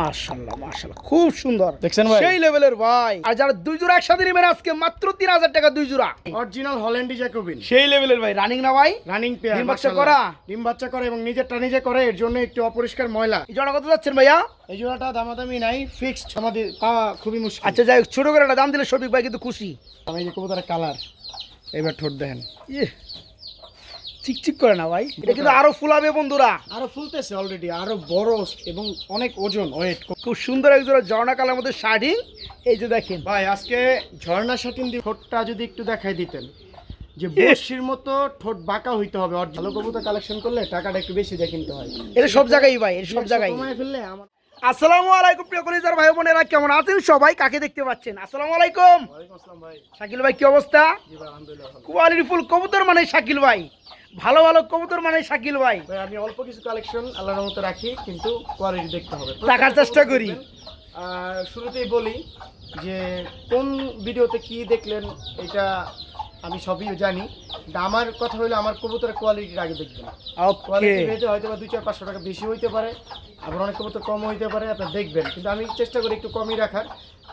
মাশাল্লাহ মাশাল্লাহ খুব সুন্দর। দেখছেন ভাই? সেই লেভেলের ভাই। আর যারা দুই জোড়া একসাথে নেবেন আজকে মাত্র তিন হাজার টাকা দুই জোড়া। অরিজিনাল হল্যান্ডি জ্যাকোবিন সেই লেভেলের ভাই। রানিং না ভাই? রানিং পেয়ার ডিম বাচ্চা করা? ডিম বাচ্চা করে এবং নিজেরটা নিজে করে এর জন্য একটু অপরিষ্কার ময়লা। এই জোড়া কত যাচ্ছেন ভাইয়া? এই জোড়াটা দামাদামি নাই ফিক্সড আমাদের পাওয়া খুবই মুশকিল। আচ্ছা যাই হোক, ছোট করে একটা দাম দিলে শফিক ভাই কিন্তু খুশি। আমি যে কবুতরের কালার এবার ঠোঁট দেখেন। ইয়ে, চিকচিক করে না ভাই। এটা কিন্তু আরও ফুলাবে বন্ধুরা। আরও ফুলতেছে অলরেডি আরও বড় এবং অনেক ওজন ওয়েট। খুব সুন্দর এক জোড়া জর্না কালার মধ্যে শার্টিং এই যে দেখেন। ভাই আজকে ঝর্ণা শাটিন দিয়ে ঠোঁটটা যদি একটু দেখাই দিতেন। যে বর্ষির মতো ঠোঁট বাঁকা হইতে হবে আর ভালো কবুতর কালেকশন করলে টাকাটা একটু বেশি দিয়ে কিনতে হয় এটা সব জায়গায় ভাই এটা সব জায়গায়। কমায় ফেললে আমার আসসালামু আলাইকুম প্রিয় কলিজার ভাই বোনেরা কেমন আছেন সবাই? কাকে দেখতে পাচ্ছেন? আসসালামু আলাইকুম। ওয়ালাইকুম আসসালাম ভাই। শাকিল ভাই কি অবস্থা? জি ভাই আলহামদুলিল্লাহ ভালো। কোয়ালিটি ফুল কবুতর মানে শাকিল ভাই। ভালো ভালো কবুতর মানে শাকিল ভাই। আমি অল্প কিছু কালেকশন আল্লাহর মতো রাখি কিন্তু কোয়ালিটি দেখতে হবে। রাখার চেষ্টা করি। শুরুতেই বলি যে কোন ভিডিওতে কি দেখলেন এটা আমি সবই জানি। আমার কথা হলো আমার কবুতরের কোয়ালিটির আগে দেখবেন। কোয়ালিটি ভেদে হয়তো বা দুই চার পাঁচশো টাকা বেশি হইতে পারে আবার অনেক কবুতর কম হইতে পারে আপনার দেখবেন। কিন্তু আমি চেষ্টা করি একটু কমই রাখার।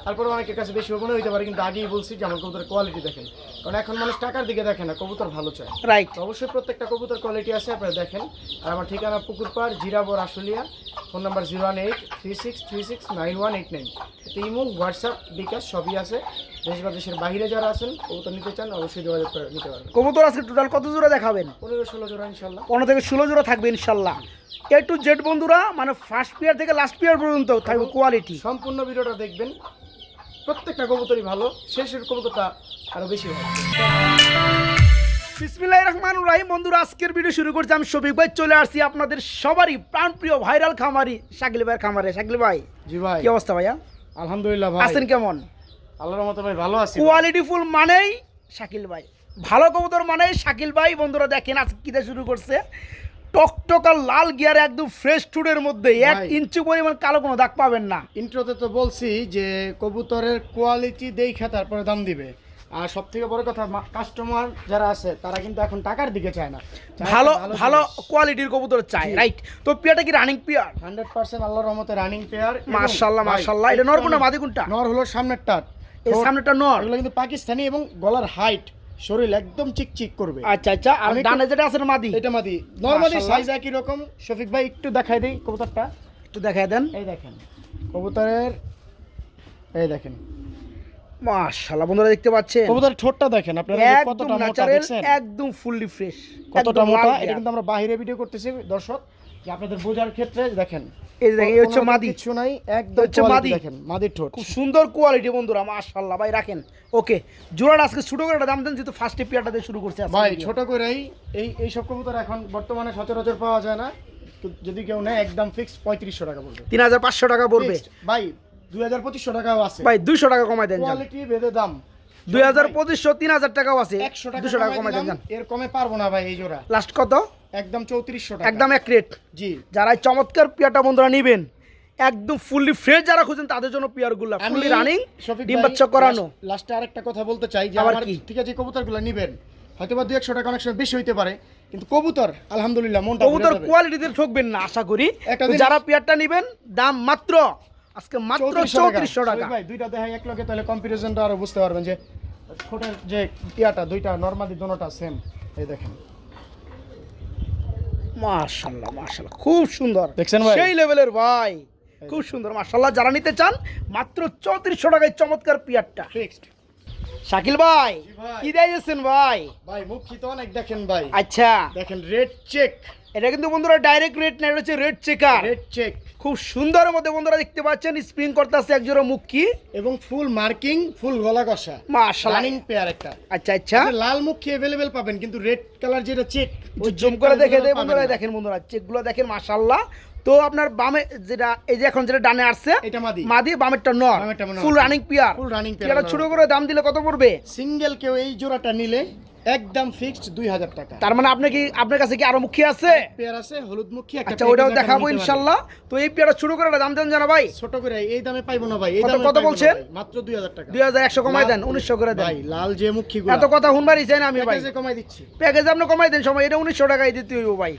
তারপরে অনেকের কাছে বেশি মনে হইতে পারে কিন্তু আগেই বলছি যে আমার কবুতরের কোয়ালিটি দেখেন। কারণ এখন মানুষ টাকার দিকে দেখে না কবুতর ভালো চায়। রাইট অবশ্যই প্রত্যেকটা কবুতর কোয়ালিটি আছে আপনারা দেখেন। আর আমার ঠিকানা পুকুরপাড় Zirabo Ashulia phone number zero one eight three six three six nine one eight nine. Imo WhatsApp bKash সবই আছে। দেশ বা দেশের বাইরে যারা আছেন কবুতর নিতে চান অবশ্যই যোগাযোগ করে নিতে পারবেন। কবুতর আজকে টোটাল কত জোড়া দেখাবেন? পনেরো ষোলো জোড়া ইনশাল্লাহ। পনেরো থেকে ষোলো জোড়া থাকবে ইনশাল্লাহ। এ টু জেড বন্ধুরা মানে ফার্স্ট পিয়ার থেকে লাস্ট পিয়ার পর্যন্ত থাকবে কোয়ালিটি সম্পূর্ণ ভিডিওটা দেখবেন। প্রত্যেকটা কবুতরই ভালো শেষের কবুতরটা আরও বেশি ভালো। বিসমিল্লাহ রহমান রাহিম বন্ধুরা আজকের ভিডিও শুরু করছি আমি শফিক ভাই। চলে আসছি আপনাদের সবারই প্রাণপ্রিয় ভাইরাল খামারি শাকিল ভাইয়ের খামারে। শাকিল ভাই জি ভাই। কি অবস্থা ভাইয়া? আলহামদুলিল্লাহ ভাই। আছেন কেমন? আল্লাহর মতো ভাই ভালো আছি। কোয়ালিটি ফুল মানেই শাকিল ভাই। ভালো কবুতর মানেই শাকিল ভাই। বন্ধুরা দেখেন আজকে কিতে শুরু করছে। টকটকা লাল গিয়ারে একদম ফ্রেশ টুডের মধ্যে এক। ইঞ্চি পরিমাণ কালো কোনো দাগ পাবেন না। ইন্ট্রোতে তো বলছি যে কবুতরের কোয়ালিটি দেখে তারপরে দাম দিবে। আর সব থেকে বড় কথা কাস্টমার যারা আছে তারা কিন্তু এখন টাকার দিকে চায় না। ভালো ভালো কোয়ালিটির কবুতর চাই রাইট তো পিয়াটা কি রানিং পিয়ার? হান্ড্রেড পার্সেন্ট আল্লাহর রহমতে রানিং পেয়ার মার্শাল্লাহ মার্শাল্লাহ এটা নর কোনটা মাদি কোনটা? নর হলো সামনের টাট এই সামনেটা নর। এগুলো কিন্তু পাকিস্তানি এবং গলার হাইট শরীর একদম চিকচিক করবে। আচ্ছা আচ্ছা আর ডানে যেটা আছে মাদি? এটা মাদি। নরমালি সাইজ একই রকম। শফিক ভাই একটু দেখাই দেই কবুতরটা। একটু দেখাই দেন। এই দেখেন। কবুতরের এই দেখেন। মাশাল্লাহ বন্ধুরা দেখতে পাচ্ছেন? কবুতরের ঠোঁটটা দেখেন আপনারা কতটা মোটা দেখছেন? একদম ফুললি ফ্রেশ কতটা মোটা? এটা কিন্তু আমরা বাইরে ভিডিও করতেছি দর্শক। যে আপনাদের বোঝার ক্ষেত্রে? দেখেন এই যে দেখেন এই হচ্ছে মাদি। কিছু নাই একদম হচ্ছে মাদি। দেখেন মাদির ঠোঁট। খুব সুন্দর কোয়ালিটি বন্ধুরা মাশাল্লাহ ভাই রাখেন। ওকে জোড়াটা আজকে ছোট করে একটা দাম দেন যেহেতু ফার্স্টে পিয়ারটা দিয়ে শুরু করছে ভাই ছোট করেই এই এই সব কবুতর এখন বর্তমানে সচরাচর পাওয়া যায় না। তো যদি কেউ নেয় একদম ফিক্সড পঁয়ত্রিশশো টাকা পড়বে। তিন হাজার পাঁচশো টাকা পড়বে। ভাই দুই হাজার পঁচিশশো টাকাও আছে। ভাই দুইশো টাকা কমাই দেন কোয়ালিটি বেঁধে দাম। দুই হাজার পঁচিশশো তিন হাজার টাকাও আছে। একশো টাকা দুশো টাকা কমাই দেন এর কমে পারব না ভাই এই জোড়া। লাস্ট কত? একদম চৌত্রিশশো টাকা। একদম এক রেট জি। যারা চমৎকার পিয়ারটা বন্ধুরা নিবেন একদম ফুললি ফ্রেশ যারা খুঁজেন তাদের জন্য পিয়ারগুলো ফুললি রানিং ডিম বাচ্চা করানো। লাস্টে আরেকটা কথা বলতে চাই যে আমার ঠিক আছে কবুতরগুলো নিবেন। হয়তো বা দু একশো টাকা অনেক সময় বেশি হইতে পারে কিন্তু কবুতর আলহামদুলিল্লাহ মনটা কবুতর কোয়ালিটিতে ঠকবেন না আশা করি। যারা পিয়ারটা নিবেন দাম মাত্র আজকে মাত্র 3400 চৌত্রিশশো টাকা। ভাই দুইটা দেখাই এক লগে তাহলে কম্পারিজনটা আরও বুঝতে পারবেন যে ঠোঁটের যে ইয়াটা দুইটা নরমালি দোনোটা সেম এই দেখেন। মাশাল্লাহ মাশাল্লাহ খুব সুন্দর। দেখছেন ভাই? সেই লেভেলের ভাই। খুব সুন্দর মাশাল্লাহ যারা নিতে চান মাত্র চৌত্রিশশো টাকায় চমৎকার পিয়ারটা। ফিক্সড শাকিল ভাই জি ভাই। কি দিয়েছেন ভাই? ভাই মুখ তো অনেক দেখেন ভাই। আচ্ছা। দেখেন রেড চেক এটা কিন্তু বন্ধুরা ডাইরেক্ট রেট না এটা হচ্ছে রেড চেকার রেড চেক খুব সুন্দরের মধ্যে বন্ধুরা দেখতে পাচ্ছেন স্প্রিং করতেছে একজোড়া মুখী এবং ফুল মার্কিং ফুল গলা কষা। মাশাল্লাহ। রানিং পেয়ার একটা। আচ্ছা আচ্ছা। লাল মুখী অ্যাভেলেবেল পাবেন কিন্তু রেড কালার যেটা চেক জুম করে দেখে দেয় বন্ধুরা দেখেন বন্ধুরা চেকগুলো দেখেন মাশাল্লাহ। তো আপনার বামে যেটা এই যে এখন যেটা ডানে আসছে এটা মাদি। মাদি বামেরটা নর। Full running pair full running pair. ছোট করে দাম দিলে কত পড়বে? সিঙ্গেল কেউ এই জোড়াটা নিলে একদম ফিক্সড দুই হাজার টাকা। তার মানে আপনি কি আপনার কাছে কি আরও মুখী আছে? পেয়ার আছে হলুদ মুখী আচ্ছা পেয়ার ওটাও দেখাবো ইনশাল্লাহ। তো এই পেয়ারটা ছোট করে দাম দেন জানা ভাই। ছোট করে এই দামে পাইবো না ভাই এই দামে কত বলছেন? মাত্র দুই হাজার টাকা। দুই হাজার একশো কমাই দেন উনিশশো করে দেন। ভাই লাল যে মুখী এত কথা হুনবারই চাই না আমি ভাই। প্যাকেজে কমাই দিচ্ছি। প্যাকেজ আপনি কমাই দেন সময় এটা উনিশশো টাকায় দিতে হইব ভাই।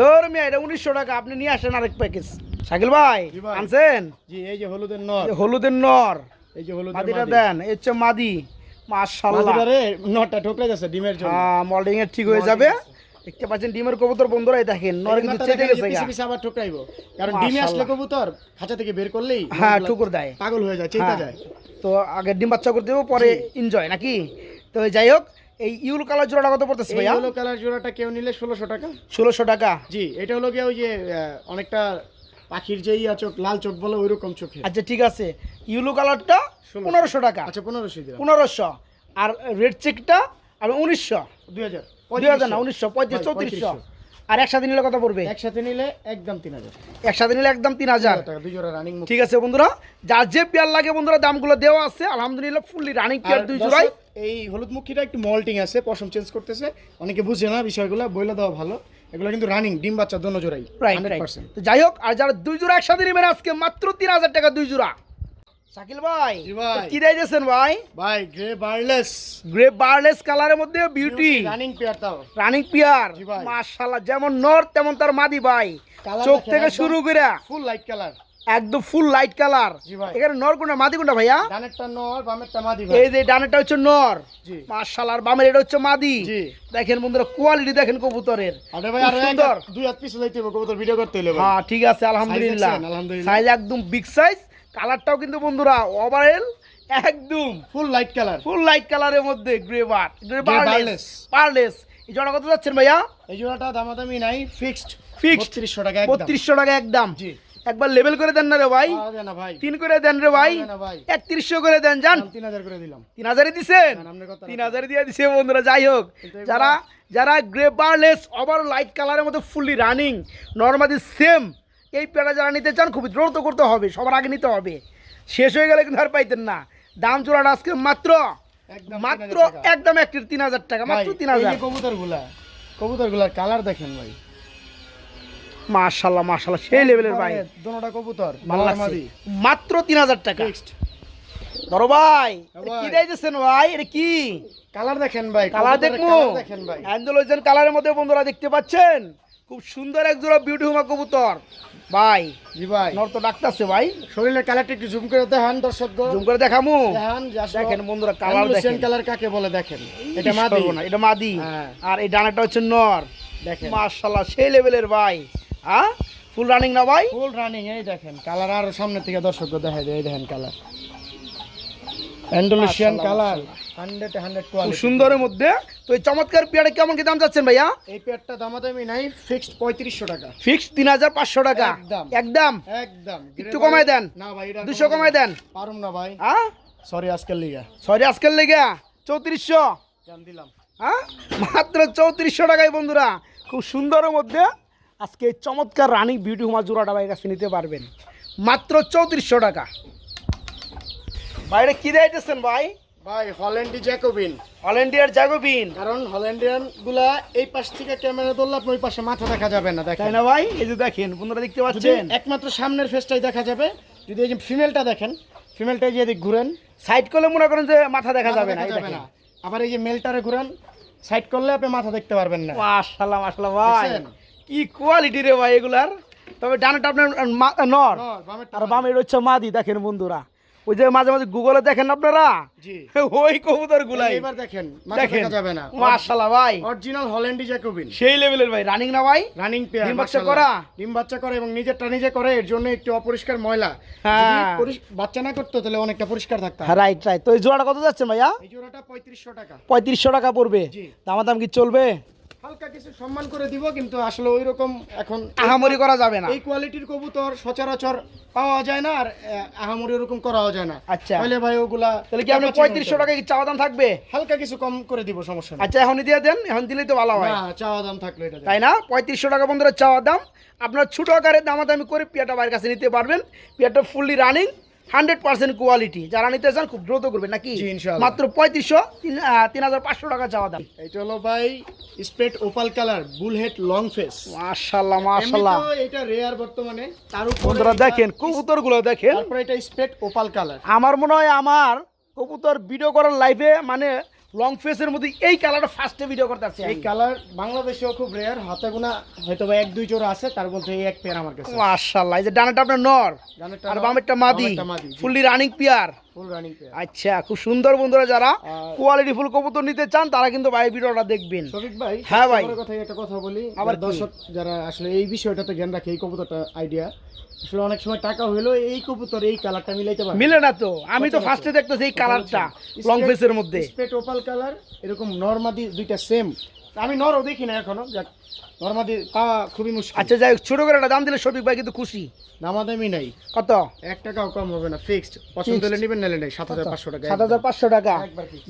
ধর মিয়া এটা উনিশশো টাকা আপনি নিয়ে আসেন আরেক প্যাকেজ। শাকিল ভাই আনছেন? জি এই যে হলুদের নর। হলুদের নর। এই যে হলুদের মাদিটা দেন এই হচ্ছে মাদি। মাশাআল্লাহ। মাদিটারে ঠোকরে যাচ্ছে ডিমের জন্য হ্যাঁ মল্ডিং এর ঠিক হয়ে যাবে। দেখতে পাচ্ছেন ডিমের কবুতর বন্ধুরা এই দেখেন নর কিন্তু চেটে গেছে পিছে পিছে আবার ঠোকরাইবো। কারণ ডিমে আসলে মাশাআল্লাহ। কবুতর খাঁচা থেকে বের করলেই হ্যাঁ টুকুর দেয়। পাগল হয়ে যায় চেতা হ্যাঁ। যায়। তো আগে ডিম বাচ্চা করতে দেবো পরে এনজয় নাকি? তো যাই হোক এই ইউল কালার জোড়াটা কত পড়তেছে ভাইয়া? কালার জোড়াটা কেউ নিলে ষোলোশো টাকা। ষোলোশো টাকা? জি এটা হলো গিয়ে ওই যে অনেকটা পাখির যে ইয়া চোখ লাল চোখ বলে ওই রকম চোখে। আচ্ছা ঠিক আছে। ইউলো কালারটা পনেরোশো টাকা। আচ্ছা পনেরোশো পনেরোশো। আর রেড চেকটা আর উনিশশো। দুই হাজার। দুই হাজার না উনিশশো পঁয়ত্রিশ চৌত্রিশশো। আর একসাথে নিলে কত পড়বে? একসাথে নিলে একদম তিন হাজার। একসাথে নিলে একদম তিন হাজার। রানিং ঠিক আছে বন্ধুরা যার যে পেয়ার লাগে বন্ধুরা দামগুলো দেওয়া আছে। আলহামদুলিল্লাহ ফুললি রানিং পেয়ার দুই জোড়াই। এই হলুদ মুখিটা একটু মল্টিং আছে পশম চেঞ্জ করতেছে। অনেকে বুঝে না বিষয়গুলো বইলে দেওয়া ভালো। এগুলো কিন্তু রানিং ডিম বাচ্চা দোনো জোড়াই তো যাই হোক আর যারা দুই জোড়া একসাথে নেবেন আজকে মাত্র তিন হাজার টাকা দুই জোড়া। শাকিল ভাই কি দিয়েছেন ভাই? ভাই গ্রে বার্লেস গ্রে বার্লেস কালারের মধ্যে বিউটি রানিং পেয়ার তাও। রানিং পিয়ার মাশাআল্লাহ যেমন নর তেমন তার মাদি ভাই। চোখ থেকে শুরু করে ফুল লাইট কালার একদম ফুল লাইট কালার এখানে নর কোনটা? মাদি কোনটা ভাইয়া? ডানেরটা নর বামেরটা মাদি এই যে ডানেরটা হচ্ছে নর। মাশাআল্লাহ বামের এটা হচ্ছে মাদি। দেখেন বন্ধুরা কোয়ালিটি দেখেন কবুতরের। আরে ভাই আর সুন্দর। দুই হাত পিছু যাইতে হবে কবুতর ভিডিও করতে হলে হ্যাঁ ঠিক আছে আলহামদুলিল্লাহ। সাইজ একদম বিগ সাইজ কালারটাও কিন্তু বন্ধুরা ওভারঅল একদম full light colour full light কালারের মধ্যে grey bar grey barless। Barless barless এই জোড়া কত যাচ্ছেন ভাইয়া? এই জোড়াটা দামাদামি নাই ফিক্সড Fixed। বত্রিশশো টাকা একদম। টাকা একদম। জি। একবার লেভেল করে দেন না রে ভাই। তিন করে দেন রে ভাই। একত্রিশশো করে দেন জান। তিন হাজার করে দিলাম। তিন হাজারই দিছেন? তিন হাজারই দিয়ে দিছে বন্ধুরা যাই হোক। যারা যারা গ্রে বারলেস ওভার লাইট কালারের মতো ফুললি রানিং নর্মালি সেম এই পেয়ারা যারা নিতে চান খুবই দ্রুত করতে হবে সবার আগে নিতে হবে। শেষ হয়ে গেলে কিন্তু আর পাইতেন না। দাম চূড়াটা আজকে মাত্র মাত্র একদম একটির তিন হাজার টাকা মাত্র তিন হাজার কবুতরগুলা কবুতরগুলার কালার দেখেন ভাই। মাশাল্লাহ মাশাল্লাহ সেই লেভেলের ভাই। দোনোটা কবুতর ভালো লাগছে। মাত্র তিন হাজার টাকা। ফিক্সড ধরো ভাই। কি দিয়েছেন ভাই? এটা কি? কালার দেখেন ভাই কালার দেখব। দেখেন ভাই। অ্যান্ডোলজেন কালারের মধ্যে বন্ধুরা দেখতে পাচ্ছেন? খুব সুন্দর এক জোড়া বিউটি হুমা কবুতর। ভাই জি ভাই। নর তো ডাকতেছে ভাই। শরীরের কালারটা একটু জুম করে দেখান দর্শক জুম করে দেখামু। দেখান দেখেন বন্ধুরা কালার দেখেন। কালার কাকে বলে দেখেন? এটা মাদি। সর্বনাশ, এটা মাদি। হ্যাঁ। আর এই ডানাটা হচ্ছে নর। দেখেন। মাশাল্লাহ সেই লেভেলের ভাই। হ্যাঁ? ফুল রানিং না ভাই? ফুল রানিং এই দেখেন কালার আর সামনে থেকে দর্শক দেখাই দেয় এই দেখেন colour Andalusian colour hundred hundred quality সুন্দরের মধ্যে। তো এই চমৎকার পেয়ারে কেমন কি দাম চাচ্ছেন ভাইয়া? এই পেয়ারটা দামাদামি নাই ফিক্সড পঁয়ত্রিশশো টাকা। ফিক্স তিন হাজার পাঁচশো টাকা। একদম। একদম? একদম। একটু কমায় দেন। না ভাই দুশো কমায় দেন। পারুম না ভাই। হ্যাঁ সরি আজকের লিগা। সরি আজকের লেগে। চৌত্রিশশো। দিলাম। হ্যাঁ মাত্র চৌত্রিশশো টাকায় বন্ধুরা। খুব সুন্দরের মধ্যে আজকে এই চমৎকার রানিং বিউটি হুমা জোড়াটা ভাইয়ের কাছে নিতে পারবেন। মাত্র চৌত্রিশশো টাকা। বাইরে কি দিয়েছেন ভাই? ভাই হল্যান্ডি জ্যাকোবিন। অল ইন্ডিয়ার জাগোবিন কারণ হল্যান্ডিয়ানগুলা এই পাশ থেকে ক্যামেরা ধরলে আপনি ওই পাশে মাথা দেখা যাবে না দেখেন। না ভাই? এই যে দেখেন বন্ধুরা দেখতে পাচ্ছেন? একমাত্র সামনের ফেসটাই দেখা যাবে যদি এই যে ফিমেলটা দেখেন ফিমেলটা যে এদিক ঘুরেন। সাইড করলে মনে করেন যে মাথা দেখা যাবে না দেখেন। আবার এই যে মেলটারে ঘুরেন সাইড করলে আপনি মাথা দেখতে পারবেন না। মাশাল্লাহ মাশাল্লাহ ভাই? কি কোয়ালিটি রে ভাই এগুলার। তবে ডানাটা আপনার নর। আর বাম এটা হচ্ছে মাদি দেখেন বন্ধুরা। ওই যে মাঝে মাঝে গুগলে দেখেন আপনারা? ওই কবুতর গুলাই। এবার দেখেন দেখেন। যাবে না। মাশাল্লাহ ভাই। অরিজিনাল হল্যান্ডি জ্যাকোবিন সেই লেভেলের ভাই। রানিং না ভাই? রানিং পেয়ার ডিম বাচ্চা করা? ডিম বাচ্চা করে এবং নিজেরটা নিজে করে এর জন্য একটু অপরিষ্কার ময়লা। হ্যাঁ। বাচ্চা না করতো তাহলে অনেকটা পরিষ্কার থাকতো রাইট রাইট তো এই জোড়াটা কত যাচ্ছে ভাইয়া? এই জোড়াটা পঁয়ত্রিশশো টাকা। পঁয়ত্রিশশো টাকা পড়বে। দামাদাম কি চলবে? হালকা কিছু সম্মান করে দিব কিন্তু আসলে ওই রকম এখন আহামরি করা যাবে না। এই কোয়ালিটির কবুতর সচরাচর পাওয়া যায় না আর আহামরি ওরকম করাও যায় না। আচ্ছা। তাহলে ভাই ওগুলা তাহলে কি আপনি পঁয়ত্রিশশো টাকা কি চাওয়া দাম থাকবে? হালকা কিছু কম করে দিব সমস্যা আচ্ছা এখনই দিয়ে দেন এখন দিলেই তো ভালো হয়। চাওয়া দাম থাকল এটা তাই না? পঁয়ত্রিশশো টাকা বন্ধুরা চাওয়া দাম। আপনার ছোটো আকারে দামাদামি করে পিয়াটা বাইরের কাছে নিতে পারবেন। পিয়াটা fully running hundred percent quality. যারা নিতে চান খুব দ্রুত করবেন নাকি? মাত্র পঁয়ত্রিশশো তিন হাজার পাঁচশো টাকা চাওয়া দাম। এটা হলো ভাই spread opal colour bull head long face. মাশাল্লাহ মাশাল্লাহ এটা রেয়ার বর্তমানে তার উপর বন্ধুরা দেখেন কবুতরগুলো দেখেন। তারপর এটা স্প্রেড ওপাল কালার। আমার মনে হয় আমার কবুতর ভিডিও করার লাইভে মানে লং ফেসের মধ্যে এই কালারটা ফার্স্টে ভিডিও করতে আসছে এই কালার বাংলাদেশেও খুব রেয়ার হাতে গোনা হয়তো বা এক দুই জোড়া আছে তার মধ্যে এই এক পেয়ার আমার কাছে। মাশাআল্লাহ এই যে ডানাটা আপনার নর আর বামেরটা মাদি ফুললি রানিং পেয়ার আচ্ছা খুব সুন্দর বন্ধুরা যারা কোয়ালিটি ফুল কবুতর নিতে চান তারা কিন্তু ভাই ভিডিওটা দেখবেন শফিক ভাই হ্যাঁ ভাই। কথা একটা কথা বলি আবার দর্শক যারা আসলে এই বিষয়টাতে জ্ঞান রাখে এই কবুতরটা আইডিয়া আসলে অনেক সময় টাকা হইলেও এই কবুতর এই কালারটা মিলাইতে পারে মিলে না তো আমি তো ফার্স্টে? দেখতেছি এই কালারটা? লং ফেসের মধ্যে স্পেট ওপাল কালার এরকম নর্মাদি দুইটা সেম আমি নরও দেখি না এখনও নর্মাদি পাওয়া খুবই মুশকিল। আচ্ছা যাই ছোট করে একটা দাম দিলে শফিক ভাই কিন্তু খুশি। দামাদামি নাই। কত? এক টাকাও কম হবে না ফিক্সড পছন্দ হলে নেবেন নালে নেই সাত হাজার পাঁচশো টাকা সাত হাজার পাঁচশো টাকা।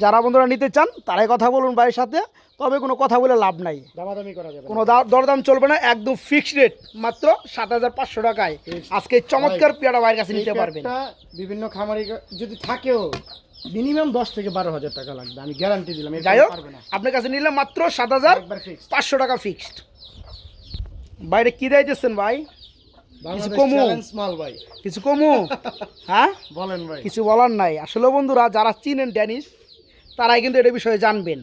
যারা বন্ধুরা নিতে চান তারাই কথা বলুন ভাইয়ের সাথে তবে কোনো কথা বলে লাভ নাই। দামাদামি করা যাবে কোনো দরদাম চলবে না একদম ফিক্সড রেট মাত্র সাত হাজার পাঁচশো টাকায়। আজকে চমৎকার পেয়ারা ভাইয়ের কাছে নিতে পারবেন। বিভিন্ন খামারি যদি থাকেও মিনিমাম দশ থেকে বারো হাজার টাকা লাগবে আমি গ্যারান্টি দিলাম যাই হোক আপনার কাছে নিলে মাত্র সাত হাজার পাঁচশো টাকা ফিক্সড বাইরে কি দিতেছেন ভাই? বাংলাদেশ কমু? ভাই। কিছু কমু? হ্যাঁ? বলেন ভাই। কিছু বলার নাই। আসলে বন্ধুরা যারা চিনেন ড্যানিশ তারাই কিন্তু এটা বিষয়ে জানবেন।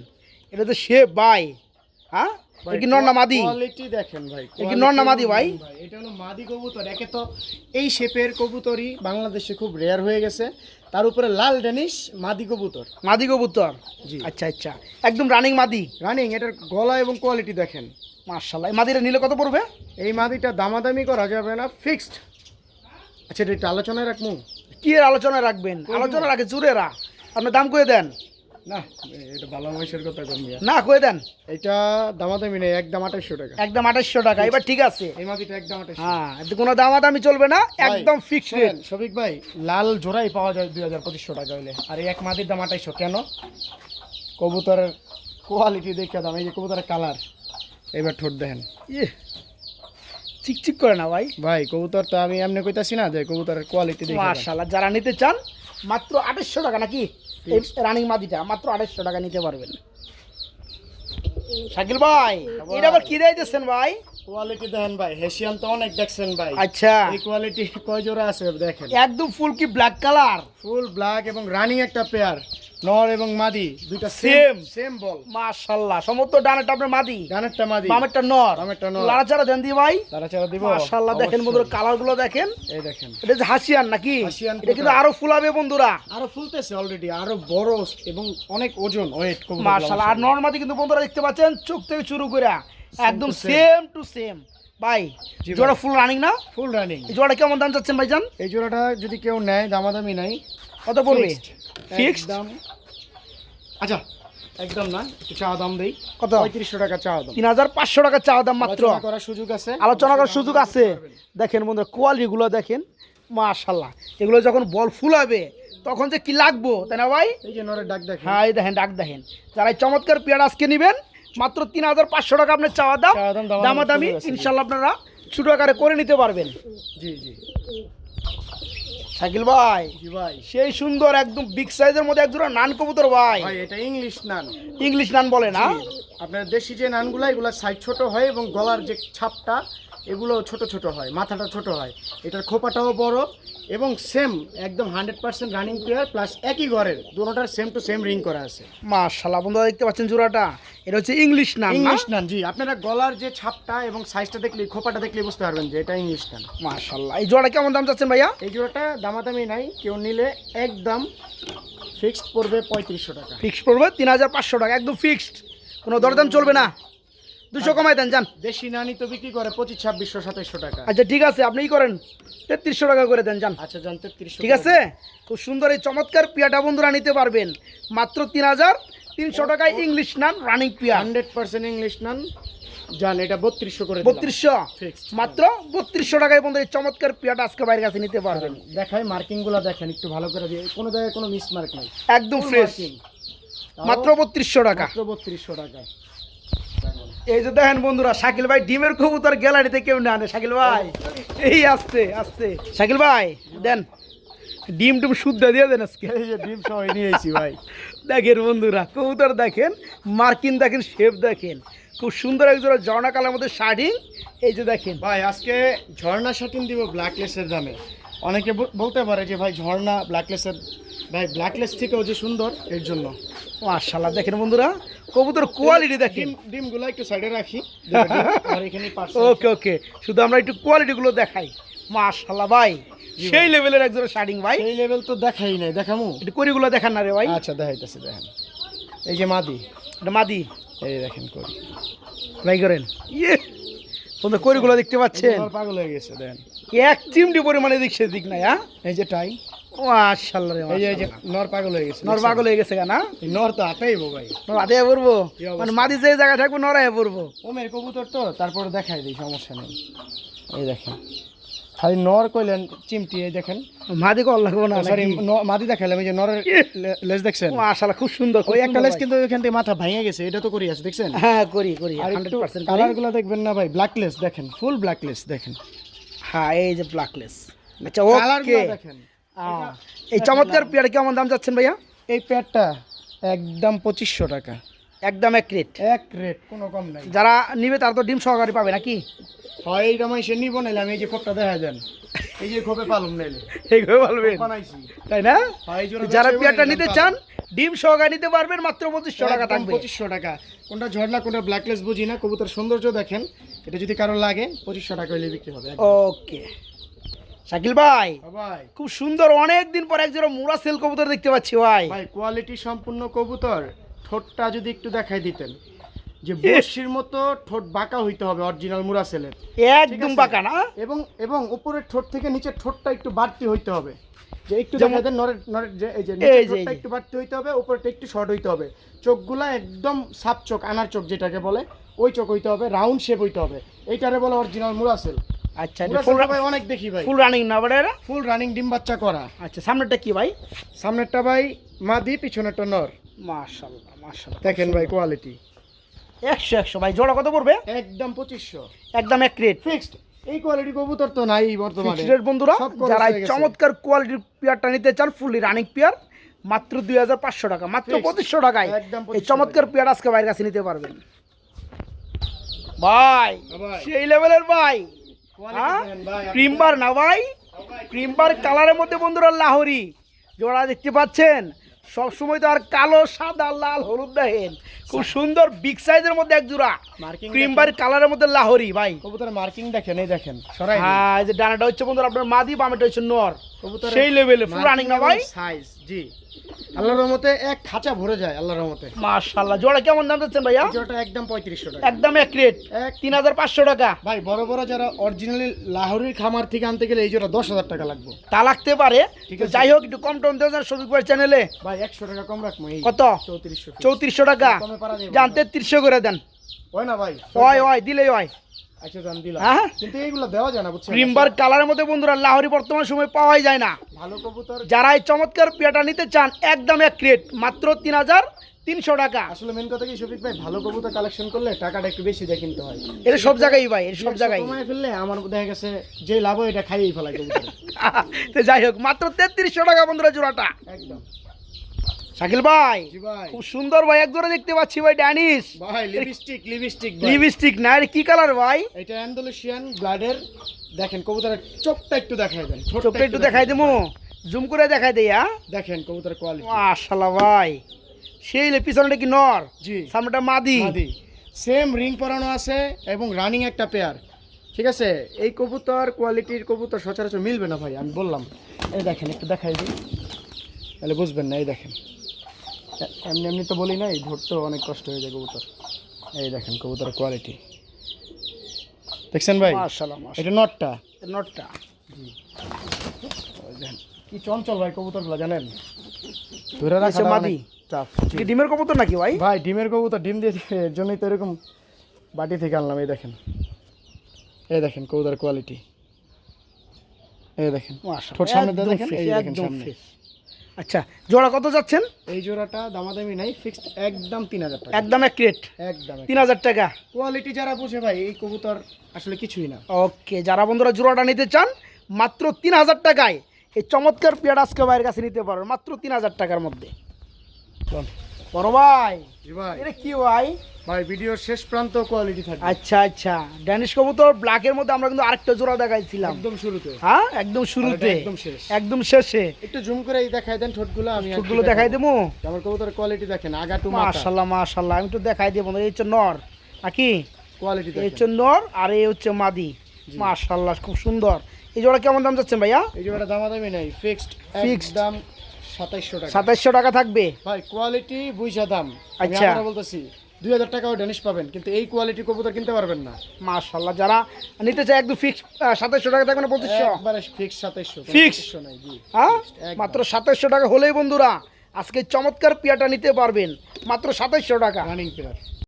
এটা তো সে বাই হ্যাঁ? এটা কি নর কোয়ালিটি দেখেন ভাই এ কি নর ভাই? এটা হলো মাদি কবুতর। একে তো এই শেপের কবুতরই বাংলাদেশে খুব রেয়ার হয়ে গেছে। তার উপরে লাল ডেনিশ মাদি কবুতর। মাদি কবুতর? জি। আচ্ছা আচ্ছা। একদম রানিং মাদি? রানিং এটার গলা এবং কোয়ালিটি দেখেন। মার্শাল্লাহ এই মাদিটা নিলে কত পড়বে? এই মাদিটা দামাদামি করা যাবে না ফিক্সড আচ্ছা এটা একটু আলোচনায় রাখব। কি আলোচনায় আলোচনা রাখবেন আলোচনা রাখে জুরেরা আপনার দাম করে দেন। না এটা ভালো মহিষের কথা কম না করে দেন? এটা দামাদামি নেই একদম টাকা। একদম আঠাশশো টাকা এবার ঠিক আছে। এই একদম হ্যাঁ কোনো দামাদামি চলবে না একদম ফিক্সড রেট শোনেন, শফিক ভাই লাল জোড়াই পাওয়া যায় দুই হাজার পঁচিশশো টাকা হইলে। আর এক দাম কেন? কবুতরের কোয়ালিটি দেখে দাম এই যে কবুতরের কালার এবার ঠোঁট দেখেন। ইয়ে, চিকচিক করে না ভাই। ভাই কবুতরটা আমি এমনি কইতাছি না যে কবুতরের কোয়ালিটি দেখে। যারা নিতে চান মাত্র আঠাশশো টাকা নাকি? রানিং মাদিটা মাত্র আড়াইশো টাকা নিতে পারবেন। শাকিল ভাই এটা আবার কি দিয়েছেন ভাই? কোয়ালিটি দেখেন ভাই হেসিয়ান তো অনেক দেখছেন ভাই। আচ্ছা। এই কোয়ালিটি কয় জোড়া আছে দেখেন। একদম ফুল কি ব্ল্যাক কালার ফুল ব্ল্যাক এবং রানিং একটা পেয়ার নর এবং মাদি দুইটা সেম সেম বল। মাশাল্লাহ সমস্ত ডানেরটা আপনার মাদি ডানেরটা মাদি বামেরটা নর। বামেরটা নর। লাড়াচাড়া দেন দি ভাই। চারা দিব। মাশাল্লাহ দেখেন বন্ধুরা কালারগুলো দেখেন। এই দেখেন। এটা যে হাসিয়ান নাকি? এটা কিন্তু আরও ফুলাবে বন্ধুরা। আরও ফুলতেছে অলরেডি আরও বড় এবং অনেক ওজন। ওয়েট মাশাল্লাহ আর নর্মাদি কিন্তু বন্ধুরা দেখতে পাচ্ছেন চোখ থেকে শুরু করে একদম সেম টু সেম ভাই জোড়া ফুল রানিং না? ফুল রানিং এই জোড়া কেমন দাম চাচ্ছেন ভাইজান? এই জোড়াটা যদি কেউ নেয় দামাদামি নাই। কত পড়বে? ফিক্সড দাম আচ্ছা একদম না একটু চা দাম দেই। কত? পঁয়ত্রিশশো টাকা চা দাম। তিন হাজার পাঁচশো টাকা চাওয়া দাম মাত্র। করার সুযোগ আছে? আলোচনা করার সুযোগ আছে। দেখেন বন্ধুরা কোয়ালিটিগুলো দেখেন মাশাল্লাহ এগুলো যখন বল ফুলাবে তখন যে কি লাগবো তাই না ভাই? এই যে নরের ডাক দেখেন। হ্যাঁ এই দেখেন ডাক দেখেন। যারা চমৎকার পেয়ার আজকে নেবেন মাত্র তিন হাজার পাঁচশো টাকা আপনার চাওয়া দাম। দামাদামি। ইনশাল্লাহ আপনারা ছোটো আকারে করে নিতে পারবেন। জি জি। শাকিল ভাই জি ভাই। সেই সুন্দর একদম বিগ সাইজের মধ্যে এক জোড়া নান কবুতর ভাই। ভাই এটা ইংলিশ নান। ইংলিশ নান বলে না? আপনার দেশি যে নানগুলা এগুলা সাইজ ছোট হয় এবং গলার যে ছাপটা এগুলো ছোট ছোট হয় মাথাটা ছোট হয়। এটার খোপাটাও বড় এবং সেম একদম hundred percent running player plus একই ঘরের দুটোটার সেম টু সেম রিং করা আছে। মাশাল্লাহ বন্ধুরা দেখতে পাচ্ছেন জোড়াটা? এটা হচ্ছে ইংলিশ নান ইংলিশ নান জি। আপনারা গলার যে ছাপটা এবং সাইজটা দেখলে খোপাটা দেখলে বুঝতে পারবেন যে এটা ইংলিশ নান মাশাল্লাহ এই জোড়া কেমন দাম চাচ্ছেন ভাইয়া? এই জোড়াটা দামাদামি নাই কেউ নিলে একদম ফিক্সড পড়বে পঁয়ত্রিশশো টাকা। ফিক্সড পড়বে তিন হাজার পাঁচশো টাকা একদম ফিক্সড কোনো দরদাম চলবে না। দুশো কমাই দেন যান। দেশি নানি তো বিক্রি করে পঁচিশ ছাব্বিশশো সাতাইশশো টাকা। আচ্ছা ঠিক আছে আপনি করেন। তেত্রিশশো টাকা করে দেন যান। আচ্ছা জানতে তিরিশ ঠিক আছে? খুব সুন্দর এই চমৎকার পিয়াটা বন্ধুরা নিতে পারবেন। মাত্র তিন হাজার তিনশো টাকায় English nun running pair. Hundred percent English nun. জান এটা বত্রিশশো করে বত্রিশশো? মাত্র বত্রিশশো টাকায় বন্ধু এই চমৎকার পিয়াটা আজকে বাইরের কাছে নিতে পারবেন। দেখাই মার্কিংগুলা দেখেন একটু ভালো করে দিয়ে। কোনো জায়গায় কোনো মিস মার্ক নেই। একদম ফ্রেশ মাত্র বত্রিশশো টাকা। মাত্র বত্রিশশো টাকা এই যে দেখেন বন্ধুরা শাকিল ভাই ডিমের কবুতর গ্যালারিতে কেউ না আনে। শাকিল ভাই এই আসতে আসতে। শাকিল ভাই দেন। ডিম টুম শুদ্ধ দিয়ে দেন আজকে। এই যে ডিম সহ নিয়েছি ভাই। দেখেন বন্ধুরা কবুতর দেখেন মার্কিন দেখেন শেপ দেখেন। খুব সুন্দর একজোড়া জর্না কালার মধ্যে শার্টিং এই যে দেখেন। ভাই আজকে ঝর্ণা শাটিন দিব ব্ল্যাকলেসের দামে। অনেকে বলতে পারে যে ভাই ঝর্ণা ব্ল্যাকলেসের ভাই ব্ল্যাকলেস থেকেও যে সুন্দর এর জন্য। মাশাল্লাহ দেখেন বন্ধুরা কবুতর কোয়ালিটি দেখেন। ডিম ডিমগুলো একটু সাইডে রাখি আর এখানে ওকে ওকে। শুধু আমরা একটু কোয়ালিটিগুলো দেখাই। মাশাল্লাহ ভাই। সেই লেভেলের একজন শার্টিং ভাই। এই লেভেল তো দেখাই নাই দেখামু? একটু করিগুলো দেখান না রে ভাই। আচ্ছা দেখাইতেছে দেখেন। এই যে মাদি। এটা মাদি। এই দেখেন করি ভাই করেন। ইয়ে! বন্ধু করিগুলো দেখতে পাচ্ছেন? পাগল হয়ে গেছে দেন। এক চিমটি পরিমাণে দিক নাই হ্যাঁ? এই যে টাই। মাশাল্লাহ রে এই যে নর পাগল হয়ে গেছে নর পাগল হয়ে গেছে নর তো ভাই। পড়ব? মানে মাদি যে জায়গায় থাকব নরায় পড়ব। ওমের কবুতর তো তারপরে দেখাই দিই সমস্যা নেই। এই দেখেন। খালি নর কইলেন চিমটি এই দেখেন। মাদি কল লাগবো না সরি মাদি দেখাইলাম এই যে নরের লেজ দেখছেন? মাশাল্লাহ খুব সুন্দর ওই একটা লেজ কিন্তু ওইখান থেকে মাথা ভেঙে গেছে এটা তো করি আছে দেখছেন? হ্যাঁ করি করি আর হান্ড্রেড একটু পার্সেন্ট কালারগুলো দেখবেন না ভাই ব্ল্যাক ব্ল্যাকলেস দেখেন ফুল ব্ল্যাক ব্ল্যাকলেস দেখেন। হ্যাঁ এই যে ব্ল্যাক ব্ল্যাকলেস আচ্ছা ওকে দেখেন। এই চমৎকার পেয়ার কেমন দাম যাচ্ছেন ভাইয়া? এই পেয়ারটা একদম পঁচিশশো টাকা। একদম এক রেট এক রেট কোনো কম নাই। যারা নিবে তারা তো ডিম সহকারে পাবে নাকি? হয় এইটা মাই সে নিব নাইলে আমি এই যে খোপটা দেখা দেন এই যে খোপে পালুম নাইলে। এইভাবে বলবেন বানাইছি। তাই না? হয় যারা পেয়ারটা নিতে চান ডিম সহকারে নিতে পারবেন মাত্র পঁচিশশো টাকা থাকবে। পঁচিশশো টাকা। কোনটা ঝর্ণা কোনটা ব্ল্যাকলেস বুঝি না কবুতর সৌন্দর্য দেখেন। এটা যদি কারও লাগে পঁচিশশো টাকা হইলে বিক্রি হবে ওকে। শাকিল ভাই ভাই খুব সুন্দর অনেক দিন পর একজন মুরা সেল কবুতর দেখতে পাচ্ছি ভাই। ভাই কোয়ালিটি সম্পূর্ণ কবুতর। ঠোঁটটা যদি একটু দেখাই দিতেন যে বর্ষির মতো ঠোঁট বাঁকা হইতে হবে অরিজিনাল মুরাসেলের। একদম বাঁকা না? এবং এবং উপরের ঠোঁট থেকে নিচের ঠোঁটটা একটু বাড়তি হইতে হবে। যে একটু দেখা দেন নরের নরের যে এই যে ঠোঁটটা একটু বাড়তি হইতে হবে উপরটা একটু শর্ট হইতে হবে। চোখগুলা একদম সাপ চোখ আনার চোখ যেটাকে বলে ওই চোখ হইতে হবে রাউন্ড শেপ হইতে হবে। এইটারে বলে অরিজিনাল মুরাসেল। আচ্ছা মুরাসেল ভাই অনেক দেখি ভাই। ফুল রানিং না বাড়ে ফুল রানিং ডিম বাচ্চা করা। আচ্ছা সামনেরটা কি ভাই? সামনেরটা ভাই মাদি পিছনেরটা নর। মাশাল্লাহ মাশাল্লাহ দেখেন ভাই কোয়ালিটি একশো একশো। ভাই জোড়া কত পড়বে? একদম পঁচিশশো। একদম এক রেট ফিক্সড এই কোয়ালিটি কবুতর তো নাই বর্তমানে। রেট বন্ধুরা যারা। চমৎকার কোয়ালিটির পেয়ারটা নিতে চান ফুললি রানিং পেয়ার মাত্র দুই হাজার পাঁচশো টাকা মাত্র পঁচিশশো টাকায়। এই চমৎকার পেয়ার আজকে বাইরের কাছে নিতে পারবেন। ভাই। সেই লেভেলের ভাই। Quality হ্যাঁ? ক্রিমবার না ভাই। ক্রিমবার কালারের মধ্যে বন্ধুরা লাহরি। জোড়া দেখতে পাচ্ছেন? সব সময় তো আর কালো সাদা লাল হলুদ দেখেন। খুব সুন্দর বিগ সাইজের মধ্যে এক জোড়া ক্রিম ক্রিমবার কালারের মধ্যে লাহরি ভাই। কবুতরের মার্কিং দেখেন এই দেখেন সরাই হ্যাঁ এই যে ডানাটা হচ্ছে বন্ধুরা আপনার মাদি বামেটা হচ্ছে নর। সেই লেভেলে ফুল রানিং না ভাই? সাইজ জি। আল্লাহর রহমতে এক খাঁচা ভরে যায় আল্লাহর রহমতে। মাশাআল্লাহ জোড়া কেমন দাম দিচ্ছেন ভাইয়া? জোড়াটা একদম পঁয়ত্রিশশো টাকা। একদম এক রেট এক তিন হাজার পাঁচশো টাকা। ভাই বড় বড় যারা অরিজিনালি লাহোরের খামার থেকে আনতে গেলে এই জোড়া দশ হাজার টাকা লাগবে। তা লাগতে পারে। যাই হোক একটু কম টম ভাই চ্যানেলে ভাই একশো টাকা কম রাখব এই কত? চৌত্রিশশো। চৌত্রিশশো টাকা। কমে পারা যাবে জান তেত্রিশশো করে দেন। হয় না ভাই দিলেই হয়। আচ্ছা দিলাম। হ্যাঁ? কিন্তু এইগুলো দেওয়া যায় না বুঝছেন? ক্রিমবার কালারের মধ্যে বন্ধুরা লাহরি বর্তমান সময় পাওয়াই যায় না। ভালো কবুতর। যারা এই চমৎকার পেয়াটা নিতে চান একদম এক রেট মাত্র তিন হাজার তিনশো টাকা। আসলে মেন কথা কি শফিক ভাই ভালো কবুতর কালেকশন করলে টাকাটা একটু বেশি দিয়ে কিনতে হয়। এটা সব জায়গায় ভাই এটা সব জায়গায়। কমায় ফেললে আমার দেখা গেছে যে লাভ এটা খাইয়েই ফেলাই তো যাই হোক মাত্র তেত্রিশশো টাকা বন্ধুরা জোড়াটা। একদম। শাকিল ভাই খুব সুন্দর ভাই এক জোড়া দেখতে পাচ্ছি ভাই ড্যানিশ ভাই লিপস্টিক লিপস্টিক লিপস্টিক না এটা কি কালার ভাই? এটা অ্যান্ডালুসিয়ান ব্লাডের দেখেন কবুতরের চোখটা একটু দেখাই দেন চোখটা একটু দেখাই দেবো। জুম করে দেখাই দেই হ্যাঁ? দেখেন কবুতরের কোয়ালিটি মাশাল্লাহ ভাই। সেই পিছনটা কি নর? জি। সামনেটা মাদি। মাদি। সেম রিং পরানো আছে এবং রানিং একটা পেয়ার ঠিক আছে? এই কবুতর কোয়ালিটির কবুতর সচরাচর মিলবে না ভাই আমি বললাম। এই দেখেন একটু দেখাই দিই। তাহলে বুঝবেন না এই দেখেন। এমনি এমনি তো বলি না এই ধরতে অনেক কষ্ট হয়ে যায় কবুতর। এই দেখেন কবুতরের কোয়ালিটি দেখছেন ভাই? এটা নটটা নটটা কি চঞ্চল ভাই কবুতরগুলো জানেন? ধরে মাদি? ডিমের কবুতর নাকি ভাই? ভাই ডিমের কবুতর ডিম দিয়ে দিয়ে এর জন্যই তো এরকম বাটি থেকে আনলাম এই দেখেন। এই দেখেন কবুতর কোয়ালিটি এই দেখেন ঠোঁট সামনে দেখেন, এই দেখেন সামনে। আচ্ছা জোড়া কত যাচ্ছেন? এই জোড়াটা দামাদামি নাই ফিক্সড একদম তিন হাজার টাকা। একদম এক রেট একদম তিন হাজার টাকা। কোয়ালিটি যারা বুঝে ভাই এই কবুতর আসলে কিছুই না। ওকে যারা বন্ধুরা জোড়াটা নিতে চান মাত্র তিন হাজার টাকায় এই চমৎকার পেয়ার আজকে বাইরের কাছে নিতে পারো মাত্র তিন হাজার টাকার মধ্যে। বড় ভাই ভাই। এটা কি ভাই? ভাই ভিডিওর শেষ প্রান্ত কোয়ালিটি থাকবে। আচ্ছা আচ্ছা। ড্যানিশ কবুতর ব্ল্যাকের মধ্যে আমরা কিন্তু আরেকটা জোড়া দেখাইছিলাম। একদম শুরুতে। হ্যাঁ একদম শুরুতে। একদম শেষ। একদম শেষে। একটু জুম করে এই দেখাই দেন ঠোঁটগুলো আমি ছোটগুলো দেখাই দেবো? আমার কবুতরের কোয়ালিটি দেখেন আগা টু মাশাল্লাহ মাশাল্লাহ। আমি একটু দেখাই দেবো এই হচ্ছে নর। নাকি? কোয়ালিটি এই হচ্ছে নর আর এই হচ্ছে মাদি। মাশাল্লাহ খুব সুন্দর। এই জোড়া কেমন দাম যাচ্ছেন ভাইয়া? এই ওটা দামাদামি নাই ফিক্সড Fixed। দাম সাতাইশশো টাকা। সাতাইশশো টাকা থাকবে? ভাই কোয়ালিটি বুঝা দাম। আমি আচ্ছা। বলতেছি দুই হাজার টাকাও ড্যানিশ পাবেন কিন্তু এই কোয়ালিটি কবুতর কিনতে পারবেন না। মাশাল্লাহ যারা নিতে চায় একদম ফিক্স সাতাইশশো টাকা থাকবে না পঁচিশশো? একবারে ফিক্স সাতাইশশো ফিক্স হ্যাঁ? মাত্র সাতাইশশো টাকা হলেই বন্ধুরা আজকে চমৎকার পিয়াটা নিতে পারবেন। মাত্র সাতাইশশো টাকা। Running pair